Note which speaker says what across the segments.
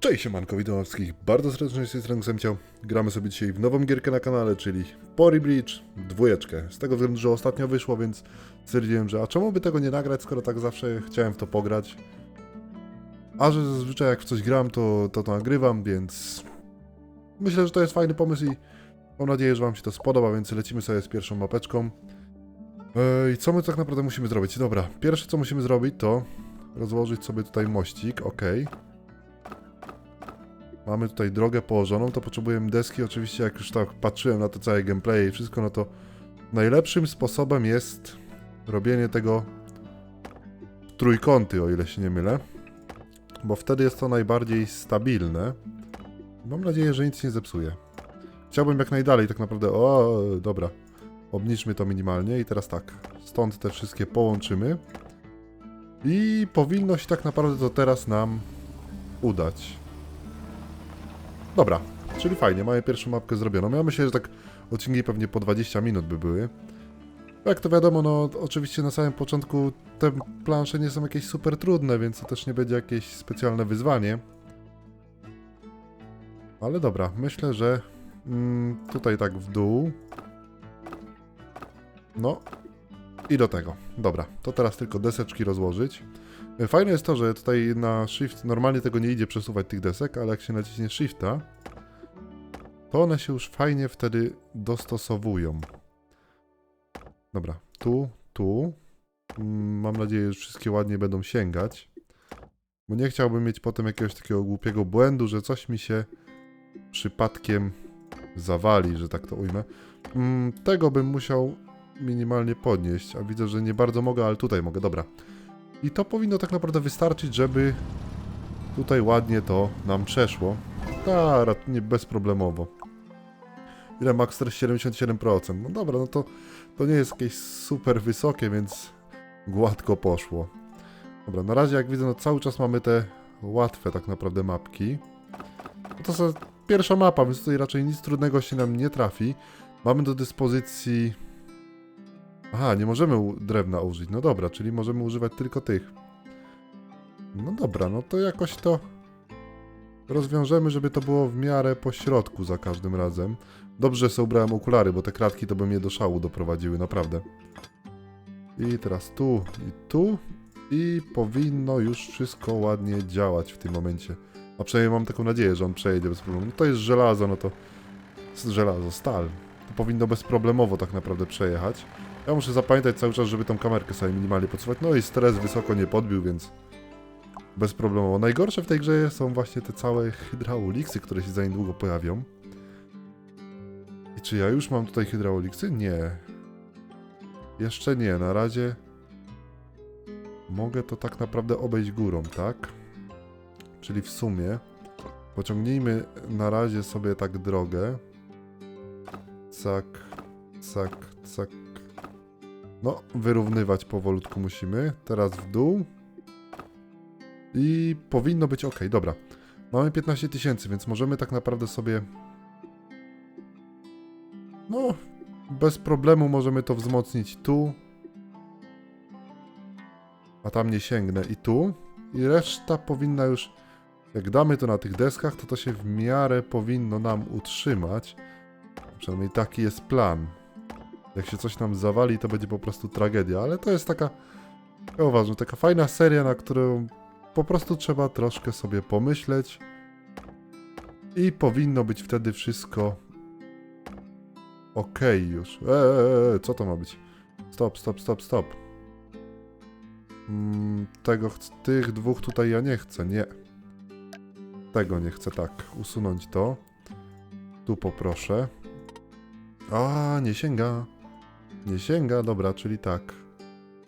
Speaker 1: Cześć siemanko, witam wszystkich bardzo serdecznie z tej strony. Gramy sobie dzisiaj w nową gierkę na kanale, czyli Pori Bridge dwójeczkę. Z tego względu, że ostatnio wyszło, więc stwierdziłem, że a czemu by tego nie nagrać, skoro tak zawsze chciałem w to pograć. A że zazwyczaj jak w coś gram, to to, to nagrywam, więc myślę, że to jest fajny pomysł i mam nadzieję, że wam się to spodoba, więc lecimy sobie z pierwszą mapeczką. Ej, co my tak naprawdę musimy zrobić? Dobra, pierwsze co musimy zrobić to rozłożyć sobie tutaj mościk, okej. Mamy tutaj drogę położoną, to potrzebujemy deski. Oczywiście, jak już tak patrzyłem na te całe gameplay i wszystko, no to najlepszym sposobem jest robienie tego trójkąty, o ile się nie mylę. Bo wtedy jest to najbardziej stabilne. Mam nadzieję, że nic nie zepsuje. Chciałbym jak najdalej, tak naprawdę. O, dobra. Obniżmy to minimalnie i teraz tak. Stąd te wszystkie połączymy. I powinno się tak naprawdę to teraz nam udać. Dobra, czyli fajnie, mamy pierwszą mapkę zrobioną. Ja myślę, że tak odcinki pewnie po 20 minut by były. Jak to wiadomo, no oczywiście na samym początku te plansze nie są jakieś super trudne, więc to też nie będzie jakieś specjalne wyzwanie. Ale dobra, myślę, że mm, tutaj tak w dół. No i do tego. Dobra, to teraz tylko deseczki rozłożyć. Fajne jest to, że tutaj na shift normalnie tego nie idzie przesuwać tych desek, ale jak się naciśnie shifta, to one się już fajnie wtedy dostosowują. Dobra, tu, tu. Mm, Mam nadzieję, że wszystkie ładnie będą sięgać. Bo nie chciałbym mieć potem jakiegoś takiego głupiego błędu, że coś mi się przypadkiem zawali, że tak to ujmę. Mm, Tego bym musiał minimalnie podnieść, a widzę, że nie bardzo mogę, ale tutaj mogę, dobra. I to powinno tak naprawdę wystarczyć, żeby tutaj ładnie to nam przeszło. Tak, nie bezproblemowo. Ile max 77%? No dobra, no to, to nie jest jakieś super wysokie, więc gładko poszło. Dobra, na razie jak widzę, no cały czas mamy te łatwe tak naprawdę mapki. No to jest pierwsza mapa, więc tutaj raczej nic trudnego się nam nie trafi. Mamy do dyspozycji Aha, nie możemy drewna użyć. No dobra, czyli możemy używać tylko tych. No dobra, no to jakoś to rozwiążemy, żeby to było w miarę po środku za każdym razem. Dobrze, że ubrałem okulary, bo te kratki to by mnie do szału doprowadziły, naprawdę. I teraz tu i tu. I powinno już wszystko ładnie działać w tym momencie. A przynajmniej mam taką nadzieję, że on przejdzie bez problemu. No to jest żelazo, no to... Żelazo, stal. To powinno bezproblemowo tak naprawdę przejechać. Ja muszę zapamiętać cały czas, żeby tą kamerkę sobie minimalnie podsuwać. No i stres wysoko nie podbił, więc bezproblemowo. Najgorsze w tej grze są właśnie te całe hydrauliksy, które się za niedługo pojawią. I czy ja już mam tutaj hydrauliksy? Nie. Jeszcze nie, na razie mogę to tak naprawdę obejść górą, tak? Czyli w sumie pociągnijmy na razie sobie tak drogę. Cak, cak, cak, no, wyrównywać powolutku musimy. Teraz w dół. I powinno być ok, dobra. Mamy 15 tysięcy, więc możemy tak naprawdę sobie. No, bez problemu możemy to wzmocnić tu. A tam nie sięgnę i tu. I reszta powinna już. Jak damy to na tych deskach, to to się w miarę powinno nam utrzymać. Przynajmniej taki jest plan. Jak się coś nam zawali, to będzie po prostu tragedia, ale to jest taka, ja uważam, taka fajna seria, na którą po prostu trzeba troszkę sobie pomyśleć i powinno być wtedy wszystko ok już. Eee, co to ma być? Stop, stop, stop, stop. Mm, tego, ch- tych dwóch tutaj ja nie chcę, nie. Tego nie chcę, tak. Usunąć to. Tu poproszę. A, nie sięga. Nie sięga, dobra, czyli tak.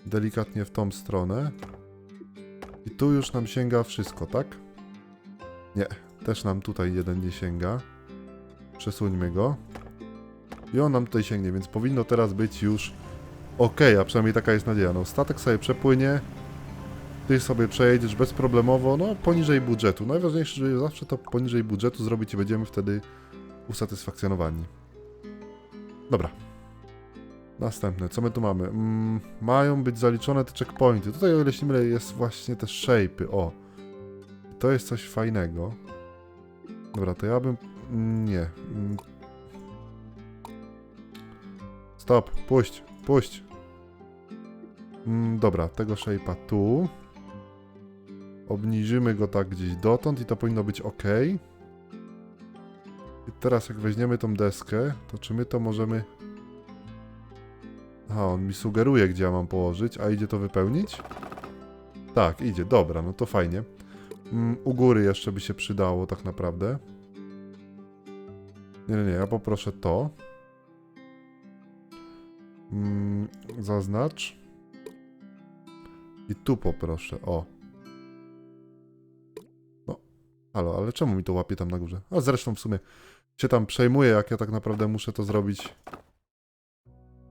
Speaker 1: Delikatnie w tą stronę. I tu już nam sięga wszystko, tak? Nie, też nam tutaj jeden nie sięga. Przesuńmy go. I on nam tutaj sięgnie, więc powinno teraz być już ok, a przynajmniej taka jest nadzieja. No, statek sobie przepłynie. Ty sobie przejedziesz bezproblemowo, no poniżej budżetu. Najważniejsze, żeby zawsze to poniżej budżetu zrobić i będziemy wtedy usatysfakcjonowani. Dobra, Następne, co my tu mamy? Mm, mają być zaliczone te checkpointy. Tutaj, o ile się mylę, jest właśnie te shape'y. O, to jest coś fajnego. Dobra, to ja bym... Nie. Mm. Stop, puść, puść. Mm, dobra, tego shape'a tu. Obniżymy go tak gdzieś dotąd i to powinno być ok. I teraz jak weźmiemy tą deskę, to czy my to możemy... Aha, on mi sugeruje, gdzie ja mam położyć, a idzie to wypełnić? Tak, idzie, dobra, no to fajnie. Mm, u góry jeszcze by się przydało tak naprawdę. Nie, nie, nie, ja poproszę to. Mm, zaznacz. I tu poproszę, o. No, halo, ale czemu mi to łapie tam na górze? A zresztą w sumie się tam przejmuję, jak ja tak naprawdę muszę to zrobić.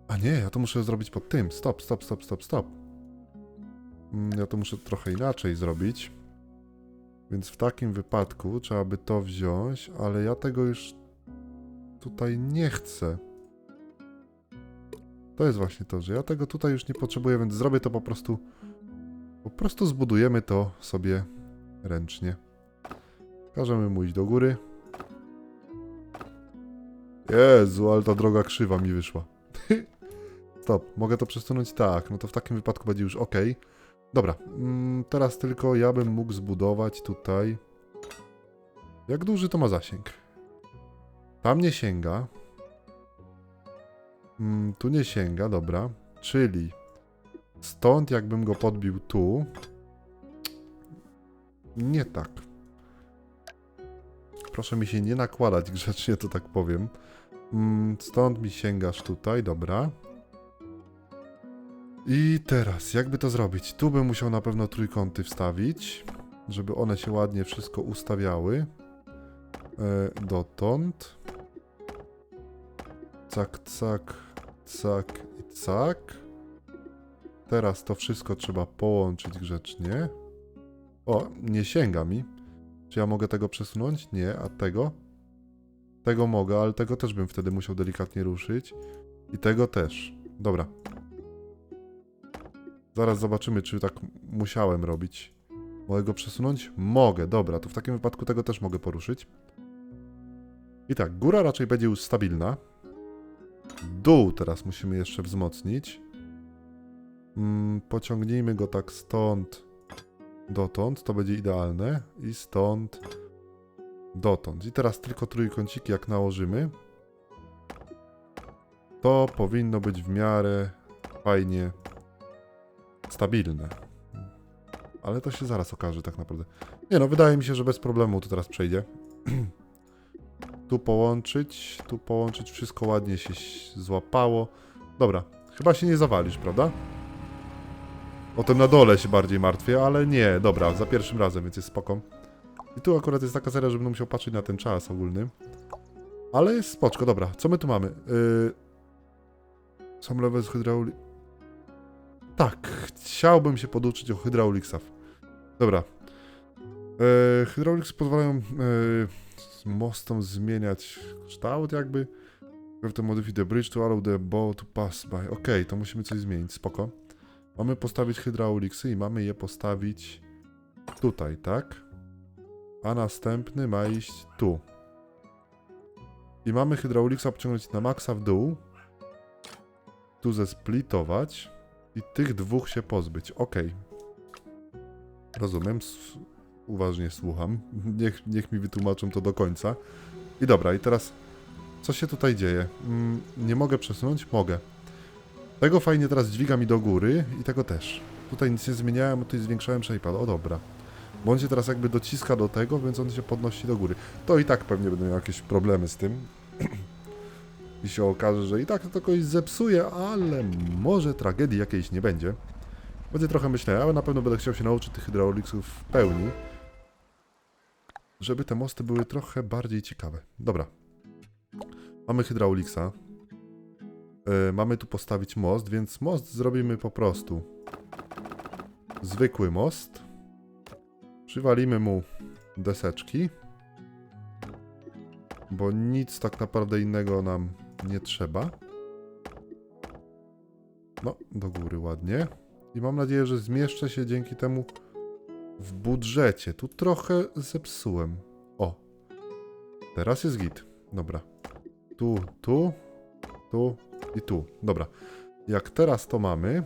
Speaker 1: A nie, ja to muszę zrobić pod tym. Stop, stop, stop, stop, stop. Mm, Ja to muszę trochę inaczej zrobić. Więc w takim wypadku trzeba by to wziąć, ale ja tego już tutaj nie chcę. To jest właśnie to, że ja tego tutaj już nie potrzebuję, więc zrobię to po prostu. Po prostu zbudujemy to sobie ręcznie. Każemy mu iść do góry. Jezu, ale ta droga krzywa mi wyszła. Stop, mogę to przesunąć? Tak, no to w takim wypadku będzie już ok. Dobra, mm, teraz tylko ja bym mógł zbudować tutaj. Jak duży to ma zasięg? Tam nie sięga. Mm, tu nie sięga, dobra. Czyli stąd jakbym go podbił tu. Nie tak. Proszę mi się nie nakładać grzecznie, to tak powiem. Mm, stąd mi sięgasz tutaj, dobra. I teraz, jakby to zrobić? Tu bym musiał na pewno trójkąty wstawić, żeby one się ładnie wszystko ustawiały. E, dotąd. Cak, cak, cak i cak. Teraz to wszystko trzeba połączyć grzecznie. O, nie sięga mi. Czy ja mogę tego przesunąć? Nie, a tego? Tego mogę, ale tego też bym wtedy musiał delikatnie ruszyć. I tego też. Dobra. Zaraz zobaczymy, czy tak musiałem robić. Mogę go przesunąć? Mogę, dobra, to w takim wypadku tego też mogę poruszyć. I tak, góra raczej będzie już stabilna. Dół teraz musimy jeszcze wzmocnić. Mm, pociągnijmy go tak stąd dotąd, to będzie idealne. I stąd dotąd. I teraz tylko trójkąciki jak nałożymy. To powinno być w miarę fajnie stabilne. Ale to się zaraz okaże tak naprawdę. Nie no, wydaje mi się, że bez problemu to teraz przejdzie. tu połączyć, tu połączyć, wszystko ładnie się złapało. Dobra, chyba się nie zawalisz, prawda? O tym na dole się bardziej martwię, ale nie, dobra, za pierwszym razem, więc jest spoko. I tu akurat jest taka seria, że będę musiał patrzeć na ten czas ogólny. Ale jest spoczko, dobra, co my tu mamy? Yy... Sam level z hydrauli... Tak, chciałbym się poduczyć o hydraulicsach. Dobra. E, pozwalają e, z mostom zmieniać kształt jakby. To modify the bridge to allow the boat to pass by. Okej, to musimy coś zmienić, spoko. Mamy postawić hydraulicsy i mamy je postawić tutaj, tak? A następny ma iść tu. I mamy hydraulicsa pociągnąć na maksa w dół. Tu zesplitować. I tych dwóch się pozbyć. Ok. Rozumiem. Uważnie słucham. Niech, niech mi wytłumaczą to do końca. I dobra, i teraz co się tutaj dzieje? Mm, nie mogę przesunąć? Mogę. Tego fajnie teraz dźwiga mi do góry i tego też. Tutaj nic nie zmieniałem, tutaj zwiększałem shape'a. O dobra. Bo się teraz jakby dociska do tego, więc on się podnosi do góry. To i tak pewnie będą jakieś problemy z tym. I się okaże, że i tak to kogoś zepsuje, ale może tragedii jakiejś nie będzie. Będzie trochę myśleć, ale na pewno będę chciał się nauczyć tych hydraulicsów w pełni. Żeby te mosty były trochę bardziej ciekawe. Dobra. Mamy hydraulicsa. Yy, mamy tu postawić most, więc most zrobimy po prostu. Zwykły most. Przywalimy mu deseczki. Bo nic tak naprawdę innego nam nie trzeba. No, do góry ładnie. I mam nadzieję, że zmieszczę się dzięki temu w budżecie. Tu trochę zepsułem. O. Teraz jest git. Dobra. Tu, tu, tu i tu. Dobra. Jak teraz to mamy,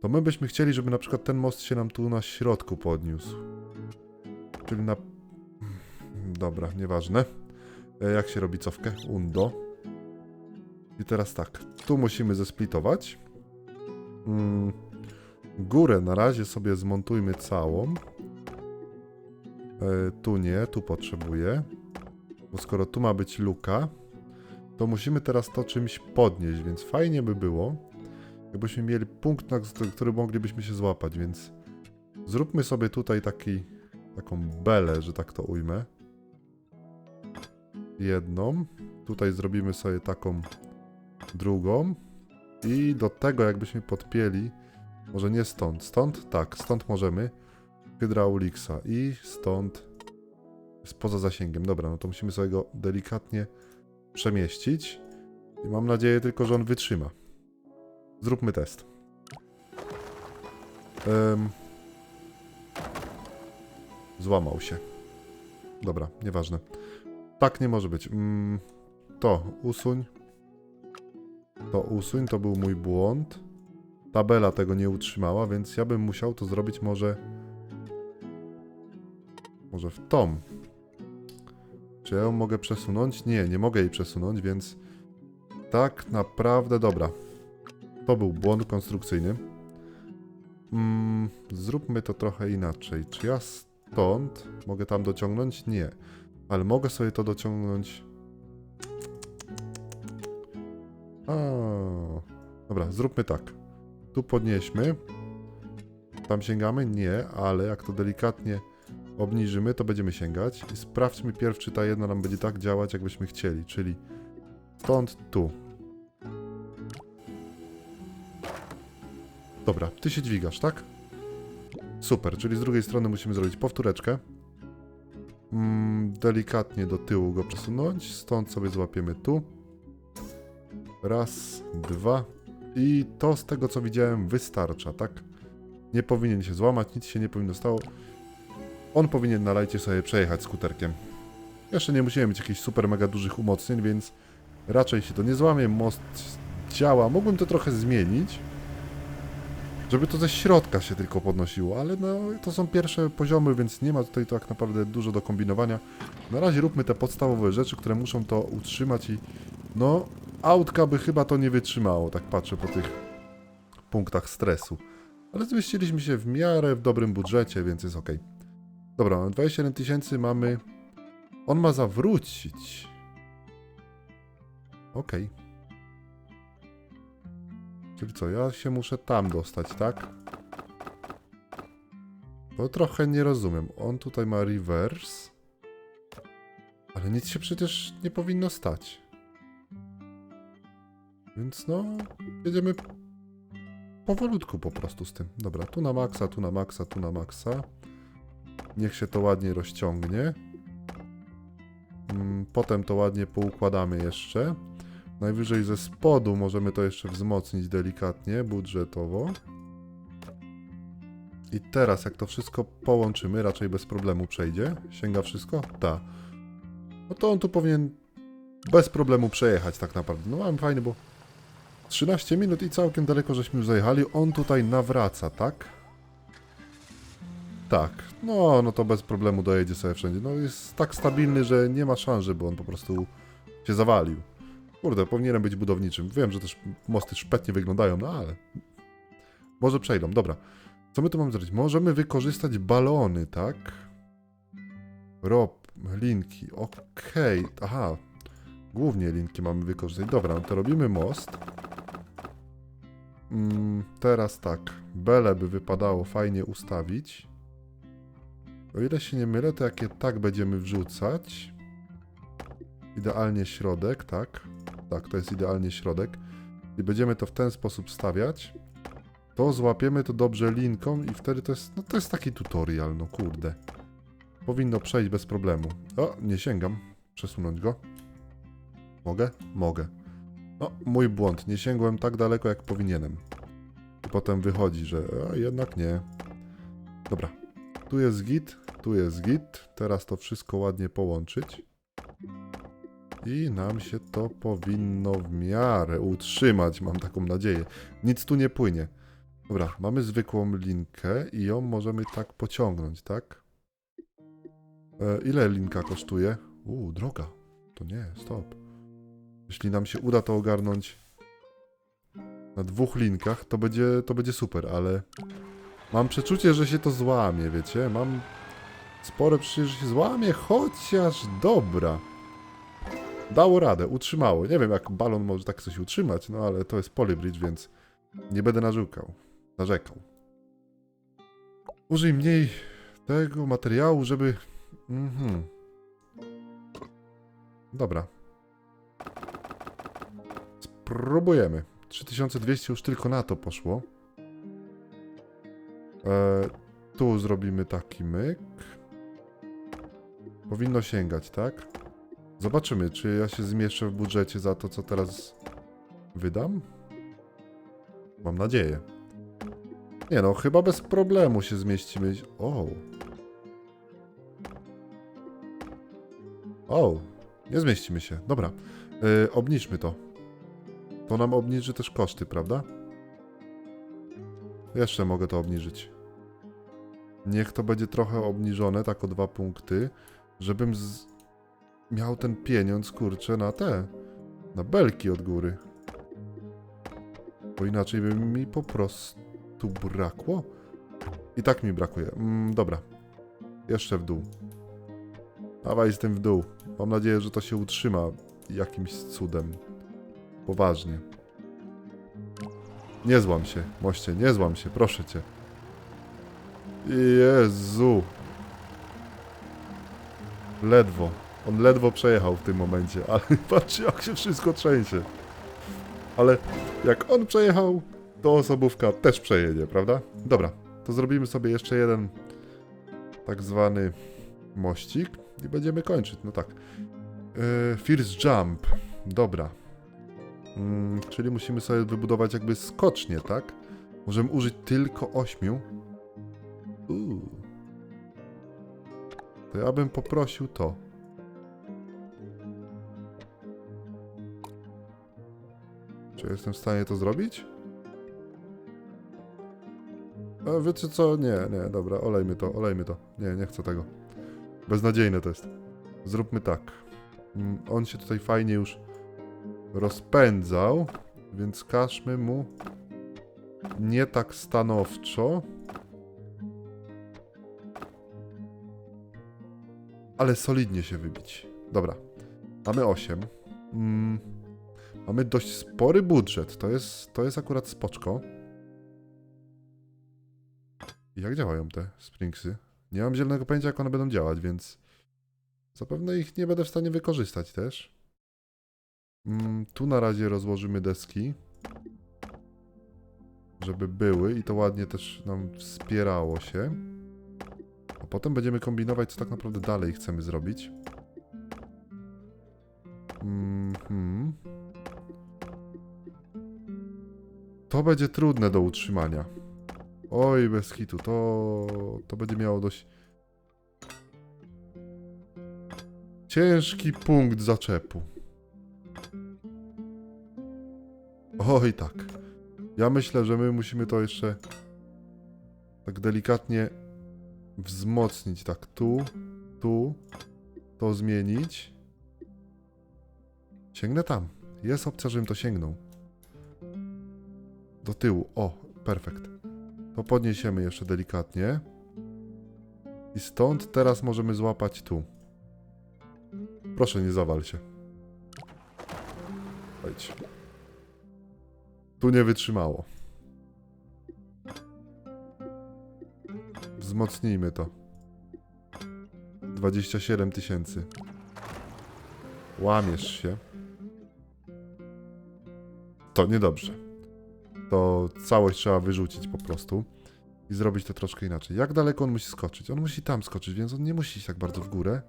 Speaker 1: to my byśmy chcieli, żeby na przykład ten most się nam tu na środku podniósł. Czyli na... Dobra, nieważne. E, Jak się robi cofkę? Undo. I teraz tak. Tu musimy zesplitować. Mm, górę na razie sobie zmontujmy całą. E, tu nie, tu potrzebuję. Bo skoro tu ma być luka, to musimy teraz to czymś podnieść, więc fajnie by było, jakbyśmy mieli punkt, na który moglibyśmy się złapać, więc zróbmy sobie tutaj taki, taką belę, że tak to ujmę. Jedną. Tutaj zrobimy sobie taką drugą. I do tego jakbyśmy podpięli, może nie stąd, stąd? Tak, stąd możemy. Hydraulixa i stąd jest poza zasięgiem. Dobra, no to musimy sobie go delikatnie przemieścić. I mam nadzieję tylko, że on wytrzyma. Zróbmy test. Em, Złamał się. Dobra, nieważne. Tak nie może być. Mm, to usuń. To usuń, to był mój błąd. Tabela tego nie utrzymała, więc ja bym musiał to zrobić może... Może w tom. Czy ja ją mogę przesunąć? Nie, nie mogę jej przesunąć, więc tak naprawdę dobra. To był błąd konstrukcyjny. Mm, zróbmy to trochę inaczej. Czy ja stąd mogę tam dociągnąć? Nie. Ale mogę sobie to dociągnąć. A, dobra, zróbmy tak. Tu podnieśmy. Tam sięgamy? Nie, ale jak to delikatnie obniżymy, to będziemy sięgać. I sprawdźmy pierw, czy ta jedna nam będzie tak działać, jakbyśmy chcieli. Czyli stąd tu. Dobra, ty się dźwigasz, tak? Super, czyli z drugiej strony musimy zrobić powtóreczkę. Mm, delikatnie do tyłu go przesunąć. Stąd sobie złapiemy tu. Raz, dwa. I to z tego co widziałem wystarcza, tak? Nie powinien się złamać, nic się nie powinno stało. On powinien na lajcie sobie przejechać skuterkiem. Jeszcze nie musimy mieć jakichś super mega dużych umocnień, więc raczej się to nie złamie. Most działa. Mógłbym to trochę zmienić. Żeby to ze środka się tylko podnosiło, ale no to są pierwsze poziomy, więc nie ma tutaj tak naprawdę dużo do kombinowania. Na razie róbmy te podstawowe rzeczy, które muszą to utrzymać i no autka by chyba to nie wytrzymało, tak patrzę po tych punktach stresu. Ale zmieściliśmy się w miarę w dobrym budżecie, więc jest ok. Dobra, mamy 27 tysięcy, mamy... On ma zawrócić. Okej. Czyli co, ja się muszę tam dostać, tak? To trochę nie rozumiem. On tutaj ma reverse. Ale nic się przecież nie powinno stać. Więc no, jedziemy powolutku po prostu z tym. Dobra, tu na maksa, tu na maksa, tu na maksa. Niech się to ładnie rozciągnie. Mm, Potem to ładnie poukładamy jeszcze. Najwyżej ze spodu możemy to jeszcze wzmocnić delikatnie, budżetowo. I teraz jak to wszystko połączymy, raczej bez problemu przejdzie. Sięga wszystko? Tak. No to on tu powinien bez problemu przejechać tak naprawdę. No mamy fajny, bo 13 minut i całkiem daleko żeśmy już zajechali. On tutaj nawraca, tak? Tak. No, no to bez problemu dojedzie sobie wszędzie. No jest tak stabilny, że nie ma szans, żeby on po prostu się zawalił. Kurde, powinienem być budowniczym. Wiem, że też mosty szpetnie wyglądają, no ale... Może przejdą, dobra. Co my tu mamy zrobić? Możemy wykorzystać balony, tak? Rob, linki, okej. Aha, głównie linki mamy wykorzystać. Dobra, no to robimy most. Mm, teraz tak, bele by wypadało fajnie ustawić. O ile się nie mylę, to jak je tak będziemy wrzucać... Idealnie środek, tak? Tak, to jest idealnie środek. I będziemy to w ten sposób stawiać. To złapiemy to dobrze linką i wtedy to jest, no to jest taki tutorial, no kurde. Powinno przejść bez problemu. O, nie sięgam. Przesunąć go. Mogę? Mogę. No, mój błąd. Nie sięgłem tak daleko, jak powinienem. I potem wychodzi, że a, jednak nie. Dobra. Tu jest git, tu jest git. Teraz to wszystko ładnie połączyć. I nam się to powinno w miarę utrzymać, mam taką nadzieję. Nic tu nie płynie. Dobra, mamy zwykłą linkę i ją możemy tak pociągnąć, tak? E, ile linka kosztuje? Uuu, droga. To nie, stop. Jeśli nam się uda to ogarnąć na dwóch linkach, to będzie, to będzie super, ale mam przeczucie, że się to złamie, wiecie? Mam spore przeczucie, że się złamie, chociaż dobra. Dało radę, utrzymało. Nie wiem, jak balon może tak coś utrzymać, no ale to jest polybridge, więc nie będę narzekał. Narzekał. Użyj mniej tego materiału, żeby... Mhm. Dobra. Spróbujemy. 3200 już tylko na to poszło. E, tu zrobimy taki myk. Powinno sięgać, tak? Zobaczymy, czy ja się zmieszczę w budżecie za to, co teraz wydam. Mam nadzieję. Nie no, chyba bez problemu się zmieścimy. O. O, nie zmieścimy się. Dobra, yy, obniżmy to. To nam obniży też koszty, prawda? Jeszcze mogę to obniżyć. Niech to będzie trochę obniżone, tak o dwa punkty, żebym z... miał ten pieniądz, kurczę, na te, na belki od góry. Bo inaczej by mi po prostu brakło. I tak mi brakuje. Mm, dobra. Jeszcze w dół. Dawaj z tym w dół. Mam nadzieję, że to się utrzyma jakimś cudem. Poważnie. Nie złam się, moście, nie złam się, proszę cię. Jezu. Ledwo. On ledwo przejechał w tym momencie, ale patrzcie jak się wszystko trzęsie. Ale jak on przejechał, to osobówka też przejedzie, prawda? Dobra, to zrobimy sobie jeszcze jeden tak zwany mościk i będziemy kończyć, no tak. Yy, first jump, dobra. Mm, czyli musimy sobie wybudować jakby skocznie, tak? Możemy użyć tylko ośmiu. Uuu. To ja bym poprosił to. Czy jestem w stanie to zrobić? A wiecie co? Nie, nie, dobra, olejmy to, olejmy to. Nie, nie chcę tego. Beznadziejne to jest. Zróbmy tak. Mm, On się tutaj fajnie już rozpędzał, więc każmy mu nie tak stanowczo. Ale solidnie się wybić. Dobra. Mamy 8. Mm, mamy dość spory budżet. To jest, to jest akurat spoczko. Jak działają te Springsy? Nie mam zielonego pojęcia, jak one będą działać, więc zapewne ich nie będę w stanie wykorzystać też. Mm, tu na razie rozłożymy deski, żeby były i to ładnie też nam wspierało się. A potem będziemy kombinować, co tak naprawdę dalej chcemy zrobić. Mhm. To będzie trudne do utrzymania. Oj, bez hitu, to, to będzie miało dość ciężki punkt zaczepu. Oj, tak. Ja myślę, że my musimy to jeszcze tak delikatnie wzmocnić. Tak, tu, tu, to zmienić. Sięgnę tam. Jest opcja, żebym to sięgnął. Do tyłu. O, perfekt. To podniesiemy jeszcze delikatnie. I stąd teraz możemy złapać tu. Proszę, nie zawal się. Wejdź. Tu nie wytrzymało. Wzmocnijmy to. 27 tysięcy. Łamiesz się. To niedobrze. To całość trzeba wyrzucić po prostu i zrobić to troszkę inaczej. Jak daleko on musi skoczyć? On musi tam skoczyć, więc on nie musi iść tak bardzo w górę.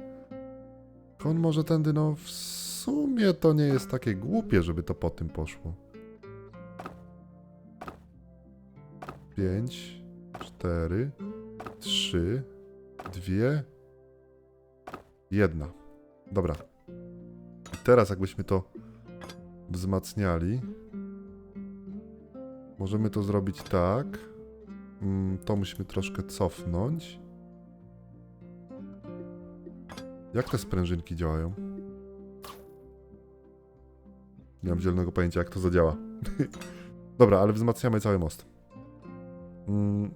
Speaker 1: On może tędy, no w sumie to nie jest takie głupie, żeby to po tym poszło. 5, 4, 3, 2, 1. Dobra. teraz jakbyśmy to wzmacniali, możemy to zrobić tak. Mm, To musimy troszkę cofnąć. Jak te sprężynki działają? Nie mam zielonego pojęcia, jak to zadziała. Dobra, ale wzmacniamy cały most. Mm,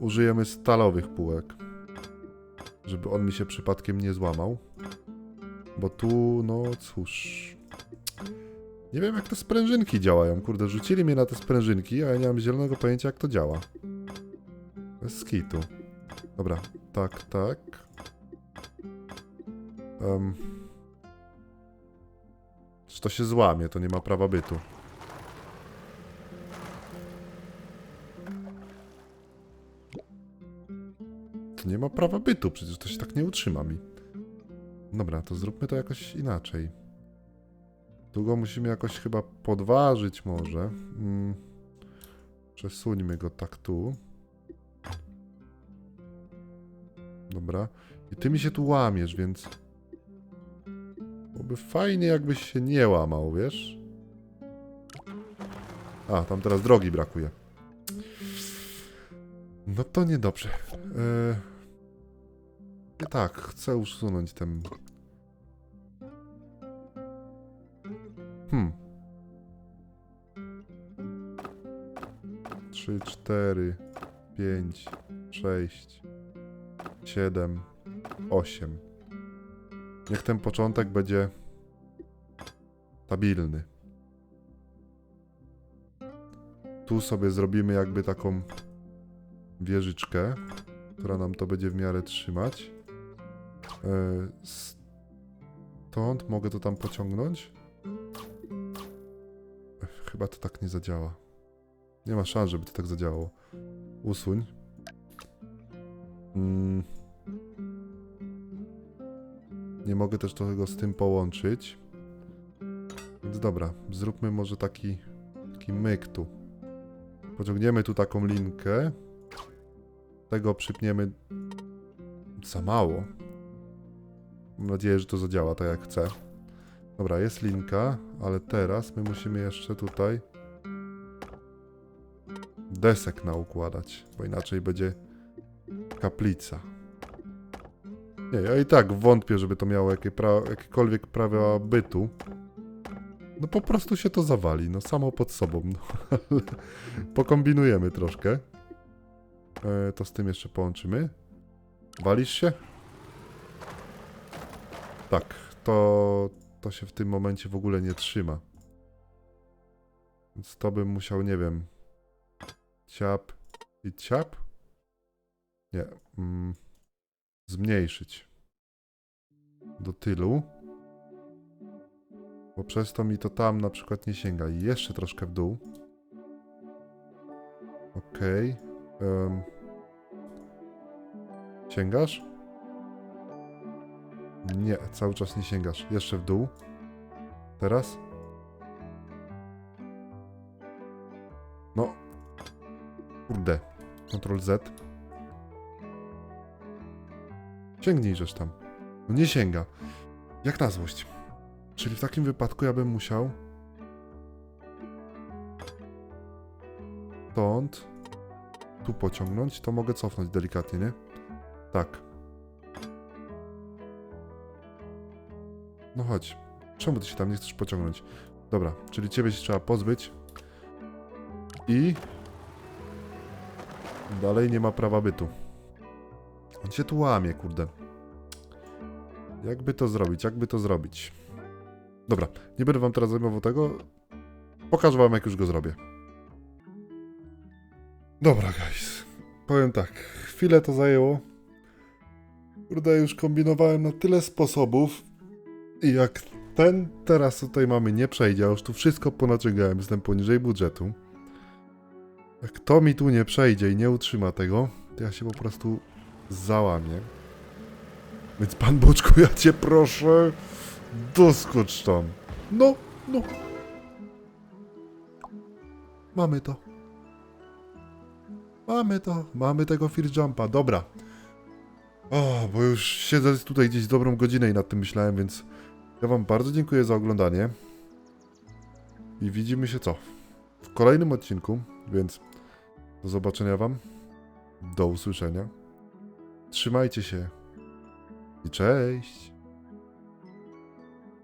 Speaker 1: użyjemy stalowych półek, żeby on mi się przypadkiem nie złamał. Bo tu, no cóż. Nie wiem, jak te sprężynki działają. Kurde, rzucili mnie na te sprężynki, a ja nie mam zielonego pojęcia, jak to działa. Bez. Dobra, tak, tak. Um. Czy to się złamie, to nie ma prawa bytu. To nie ma prawa bytu, przecież to się tak nie utrzyma mi. Dobra, to zróbmy to jakoś inaczej. Tu go musimy jakoś chyba podważyć może. Mm. Przesuńmy go tak tu. Dobra. I ty mi się tu łamiesz, więc... Byłoby fajnie, jakbyś się nie łamał, wiesz? A, tam teraz drogi brakuje. No to niedobrze. Eee... Tak, chcę usunąć ten... Hmm. 3, 4, 5, 6, 7, 8. Niech ten początek będzie stabilny. Tu sobie zrobimy jakby taką wieżyczkę, która nam to będzie w miarę trzymać. E, Stąd mogę to tam pociągnąć? Chyba to tak nie zadziała. Nie ma szans, żeby to tak zadziałało. Usuń. Mm. Nie mogę też tego z tym połączyć. Więc dobra, zróbmy może taki, taki myk tu. Pociągniemy tu taką linkę. Tego przypniemy za mało. Mam nadzieję, że to zadziała tak jak chcę. Dobra, jest linka, ale teraz my musimy jeszcze tutaj desek naukładać, bo inaczej będzie kaplica. Nie, ja i tak wątpię, żeby to miało jakie pra jakiekolwiek prawa bytu. No po prostu się to zawali, no samo pod sobą. No. ale Pokombinujemy troszkę. E, to z tym jeszcze połączymy. Walisz się? Tak, to, to się w tym momencie w ogóle nie trzyma. Więc to bym musiał, nie wiem, ciap i ciap? Nie, mm, zmniejszyć do tylu. Bo przez to mi to tam na przykład nie sięga. I jeszcze troszkę w dół. Okej. em. Sięgasz? Nie, cały czas nie sięgasz. Jeszcze w dół. Teraz? No. Kurde. Ctrl Z. Sięgnij żeś tam. No nie sięga. Jak na złość. Czyli w takim wypadku ja bym musiał... Stąd... Tu pociągnąć, to mogę cofnąć delikatnie, nie? Tak. No chodź. Czemu ty się tam nie chcesz pociągnąć? Dobra, czyli ciebie się trzeba pozbyć. I... Dalej nie ma prawa bytu. On się tu łamie, kurde. Jakby to zrobić? Jakby to zrobić? Dobra, nie będę wam teraz zajmował tego. Pokażę wam, jak już go zrobię. Dobra, guys. Powiem tak. Chwilę to zajęło. Kurde, już kombinowałem na tyle sposobów. I jak ten teraz tutaj mamy nie przejdzie, a już tu wszystko ponaciągałem, jestem poniżej budżetu. Jak to mi tu nie przejdzie i nie utrzyma tego, to ja się po prostu załamię. Więc pan Boczku, ja cię proszę, doskocz tam. No, no. Mamy to. Mamy to. Mamy tego Fear Jumpa. Dobra. O, bo już siedzę tutaj gdzieś dobrą godzinę i nad tym myślałem, więc Ja wam bardzo dziękuję za oglądanie. I widzimy się co? W kolejnym odcinku, więc do zobaczenia wam. Do usłyszenia. Trzymajcie się. I cześć.